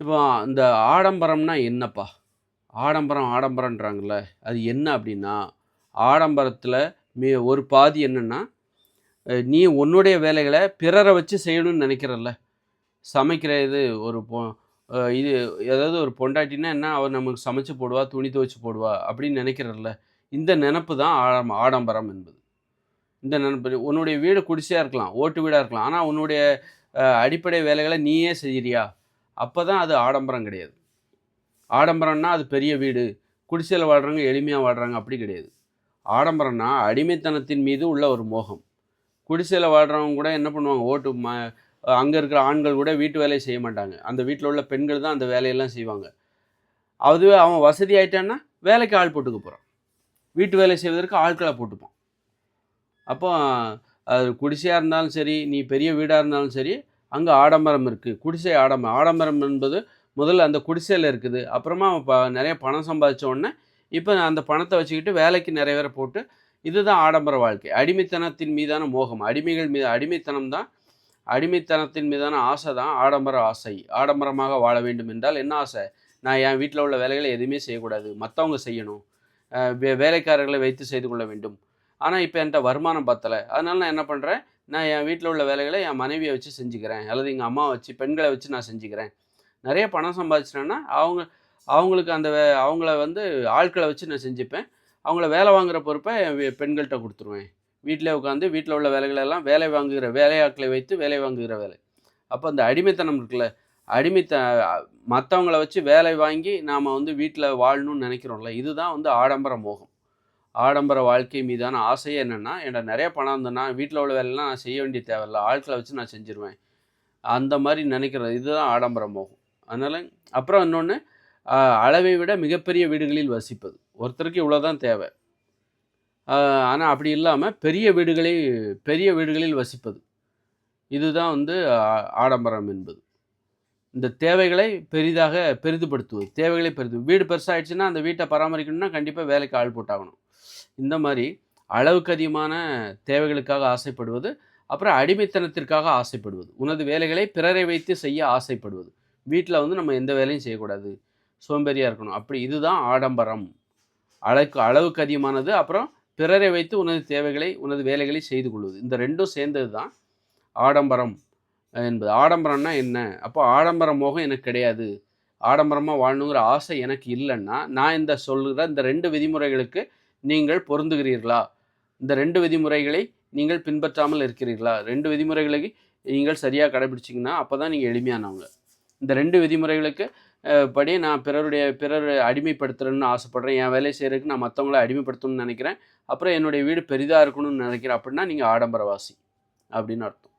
இப்போ இந்த ஆடம்பரம்னா என்னப்பா? ஆடம்பரம் ஆடம்பரம்ன்றாங்கல்ல, அது என்ன அப்படின்னா ஆடம்பரத்தில் மே ஒரு பாதி என்னென்னா நீ உன்னுடைய வேலைகளை பிறரை வச்சு செய்யணும்னு நினைக்கிறல்ல சமைக்கிற இது ஒரு பொ இது ஏதாவது ஒரு பொண்டாட்டின்னா என்ன, அவர் நமக்கு சமைச்சு போடுவா, துணி துவைச்சு போடுவா அப்படின்னு நினைக்கிறல்ல இந்த நினப்பு தான் ஆடம் ஆடம்பரம் என்பது. இந்த நெனப்பு உன்னுடைய வீடு குடிசையாக இருக்கலாம், ஓட்டு வீடாக இருக்கலாம். ஆனால் உன்னுடைய அடிப்படை வேலைகளை நீயே செய்கிறியா அப்போ தான் அது ஆடம்பரம் கிடையாது. ஆடம்பரம்னா அது பெரிய வீடு, குடிசையில் வாழ்கிறவங்க எளிமையாக வாடுறாங்க அப்படி கிடையாது. ஆடம்பரம்னா அடிமைத்தனத்தின் மீது உள்ள ஒரு மோகம். குடிசையில் வாழ்கிறவங்க கூட என்ன பண்ணுவாங்க, ஓட்டு ம அங்கே இருக்கிற ஆண்கள் கூட வீட்டு வேலையை செய்ய மாட்டாங்க. அந்த வீட்டில் உள்ள பெண்கள் தான் அந்த வேலையெல்லாம் செய்வாங்க. அதுவே அவன் வசதி ஆயிட்டான்னா, வேலைக்கு ஆள் போட்டுக்க போகிறான் வீட்டு வேலை செய்வதற்கு ஆட்களை போட்டுப்பான். அப்போ அது குடிசையாக இருந்தாலும் சரி, நீ பெரிய வீடாக இருந்தாலும் சரி, அங்கே ஆடம்பரம் இருக்குது குடிசை ஆடம்பரம். ஆடம்பரம் என்பது முதல்ல அந்த குடிசையில் இருக்குது. அப்புறமா ப பணம் சம்பாதிச்ச உடனே, இப்ப அந்த பணத்தை வச்சுக்கிட்டு வேலைக்கு நிறைய பேரை போட்டு, இதுதான் ஆடம்பர வாழ்க்கை. அடிமைத்தனத்தின் மீதான மோகம். அடிமைகள் மீது அடிமைத்தனம் தான் அடிமைத்தனத்தின் மீதான ஆசை தான் ஆடம்பர ஆசை. ஆடம்பரமாக வாழ வேண்டும் என்றால் என்ன ஆசை? நான் என் வீட்டில் உள்ள வேலைகளை எதுவுமே செய்யக்கூடாது. மற்றவங்க செய்யணும். வே வேலைக்காரர்களை வைத்து செய்து கொள்ள வேண்டும். ஆனால் இப்போ என்கிட்ட வருமானம் பத்தலை அதனால நான் என்ன பண்ணுறேன் நான் என் வீட்டில் உள்ள வேலைகளை என் மனைவியை வச்சு செஞ்சுக்கிறேன். அல்லது எங்கள் அம்மாவை வச்சு, பெண்களை வச்சு நான் செஞ்சுக்கிறேன். நிறைய பணம் சம்பாதிச்சிட்டேன்னா அவங்க அவங்களுக்கு அந்த வே அவங்கள வந்து ஆட்களை வச்சு நான் செஞ்சுப்பேன். அவங்கள வேலை வாங்குற பொறுப்பை என் கொடுத்துருவேன் பெண்கள்ட்ட உட்காந்து வீட்டில் உள்ள வேலைகளெல்லாம் வேலை வாங்குகிற வேலையாட்களை வைத்து வேலை வாங்குகிற வேலை. அப்போ அந்த அடிமைத்தனம் இருக்குல்ல, அடிமைத்த மற்றவங்கள வச்சு வேலை வாங்கி நாம் வந்து வீட்டில் வாழணும்னு நினைக்கிறோம்ல இதுதான் வந்து ஆடம்பர மோகம். ஆடம்பர வாழ்க்கை மீதான ஆசையே என்னென்னா என்கிட்ட நிறைய பணம் இருந்ததுன்னா, வீட்டில் உள்ள வேலைலாம் நான் செய்ய வேண்டிய தேவையில்ல. ஆட்களை வச்சு நான் செஞ்சுருவேன். அந்த மாதிரி நினைக்கிற இதுதான் ஆடம்பரம் மோகம். அதனால் அப்புறம் இன்னொன்று அளவை விட மிகப்பெரிய வீடுகளில் வசிப்பது. ஒருத்தருக்கு இவ்வளோ தான் தேவை ஆனால் அப்படி இல்லாமல் பெரிய வீடுகளை பெரிய வீடுகளில் வசிப்பது. இதுதான் வந்து ஆடம்பரம் என்பது. இந்த தேவைகளை பெரிதாக பெரிதுபடுத்துவது. தேவைகளை பெரிது வீடு பெருசாகிடுச்சுன்னா அந்த வீட்டை பராமரிக்கணும்னா கண்டிப்பாக வேலைக்கு ஆள் போட்டாகணும். இந்த மாதிரி அளவுக்கு அதிகமான தேவைகளுக்காக ஆசைப்படுவது, அப்புறம் அடிமைத்தனத்திற்காக ஆசைப்படுவது. உனது வேலைகளை பிறரை வைத்து செய்ய ஆசைப்படுவது. வீட்டில் வந்து நம்ம எந்த வேலையும் செய்யக்கூடாது. சோம்பேறியாக இருக்கணும். அப்படி இதுதான் ஆடம்பரம். அளவுக்கு அளவுக்கு அதிகமானது. அப்புறம் பிறரை வைத்து உனது தேவைகளை, உனது வேலைகளை செய்து கொள்வது. இந்த ரெண்டும் சேர்ந்தது தான் ஆடம்பரம் என்பது. ஆடம்பரம்னா என்ன? அப்போ ஆடம்பர மோகம் எனக்கு கிடையாது. ஆடம்பரமாக வாழணுங்கிற ஆசை எனக்கு இல்லைன்னா நான் இந்த சொல்கிற இந்த ரெண்டு விதிமுறைகளுக்கு நீங்கள் பொருந்துகிறீர்களா? இந்த ரெண்டு விதிமுறைகளை நீங்கள் பின்பற்றாமல் இருக்கிறீர்களா? ரெண்டு விதிமுறைகளை நீங்கள் சரியாக கடைபிடிச்சிங்கன்னா அப்போ தான் நீங்கள் எளிமையானவங்க. இந்த ரெண்டு விதிமுறைகளுக்கு படி நான் பிறருடைய பிறர் அடிமைப்படுத்துறேன்னு ஆசைப்படுறேன். என் வேலையை செய்கிறதுக்கு நான் மற்றவங்கள அடிமைப்படுத்தணும்னு நினைக்கிறேன் அப்புறம் என்னுடைய வீடு பெரிதாக இருக்கணும்னு நினைக்கிறேன் அப்படின்னா நீங்கள் ஆடம்பரவாசி. அப்படின்னு அர்த்தம்.